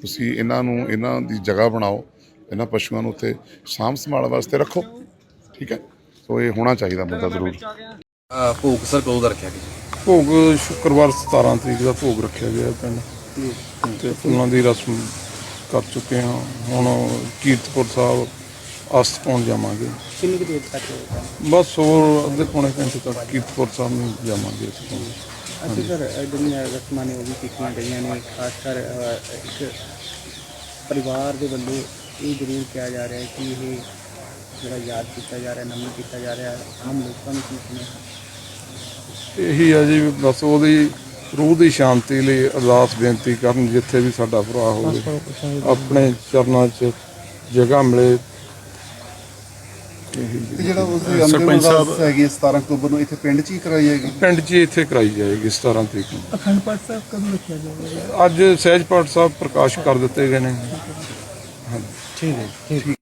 ਤੁਸੀਂ ਇਹਨਾਂ ਨੂੰ ਇਹਨਾਂ ਦੀ ਜਗ੍ਹਾ ਬਣਾਓ ਇਹਨਾਂ ਪਸ਼ੂਆਂ ਨੂੰ ਉੱਥੇ ਸਾਂਭ ਸੰਭਾਲ ਵਾਸਤੇ ਰੱਖੋ ਠੀਕ ਹੈ? ਸੋ ਇਹ ਹੋਣਾ ਚਾਹੀਦਾ ਮੁੱਦਾ ਜ਼ਰੂਰ। ਭੋਗ ਸਰ ਕਦੋਂ ਦਾ ਰੱਖਿਆ ਗਿਆ? ਭੋਗ ਸ਼ੁੱਕਰਵਾਰ 17 ਤਰੀਕ ਦਾ ਭੋਗ ਰੱਖਿਆ ਗਿਆ ਪਿੰਡ। ਤੇ ਫੁੱਲਾਂ ਦੀ ਰਸਮ ਕਰ ਚੁੱਕੇ ਹਾਂ। ਹੁਣ ਕੀਰਤਪੁਰ ਸਾਹਿਬ ਅਸਤ ਪਾਉਣ ਜਾਵਾਂਗੇ। ਕਿੰਨੀ ਦੇਰ ਤੱਕ ਬਸ ਹੋਰ ਅੱਧੇ ਪੌਣੇ ਘੰਟੇ ਤੱਕ ਕੀਰਤਪੁਰ ਸਾਹਿਬ ਨੂੰ ਜਾਵਾਂਗੇ ਅਸੀਂ। ਅਸੀਂ ਸਰ ਜਿਹੜੀਆਂ ਰਸਮਾਂ ਨੇ ਉਹ ਵੀ ਕੀਤੀਆਂ ਗਈਆਂ ਨੇ ਖਾਸ ਕਰ ਇੱਕ ਪਰਿਵਾਰ ਦੇ ਵੱਲੋਂ ਇਹ ਜ਼ਰੂਰ ਕਿਹਾ ਜਾ ਰਿਹਾ ਹੈ ਕਿ ਇਹ ਜਿਹੜਾ ਯਾਦ ਕੀਤਾ ਜਾ ਰਿਹਾ ਨਮਨ ਕੀਤਾ ਜਾ ਰਿਹਾ ਆਮ ਲੋਕਾਂ ਨੂੰ ਕੀ ਸੁਣਿਆ ਇਹੀ ਆ ਜੀ ਬਸ ਉਹਦੀ ਰੂਹ ਦੀ ਸ਼ਾਂਤੀ ਲਈ ਅਰਦਾਸ ਬੇਨਤੀ ਕਰਨ ਜਿੱਥੇ ਵੀ ਸਾਡਾ ਭਰਾ ਹੋਵੇ ਆਪਣੇ ਚਰਨਾਂ 'ਚ ਜਗ੍ਹਾ ਮਿਲੇ ਤੇ ਜਿਹੜਾ ਉਸ ਦੀ ਅੰਤਿਮ ਅਰਦਾਸ ਹੈਗੀ ਹੈ 17 ਅਕਤੂਬਰ ਨੂੰ ਇੱਥੇ ਪਿੰਡ 'ਚ ਹੀ ਕਰਾਈ ਜਾਏਗੀ ਪਿੰਡ 'ਚ ਹੀ ਇੱਥੇ ਕਰਾਈ ਜਾਏਗੀ 17 ਤਰੀਕ ਨੂੰ। ਅਖੰਡ ਪਾਠ ਸਾਹਿਬ ਕਦੋਂ ਰੱਖਿਆ ਜਾਏਗਾ ਅੱਜ ਸਹਿਜ ਪਾਠ ਸਾਹਿਬ ਪ੍ਰਕਾਸ਼ ਕਰ ਦਿੱਤੇ ਗਏ ਨੇ। ਠੀਕ ਹੈ ਠੀਕ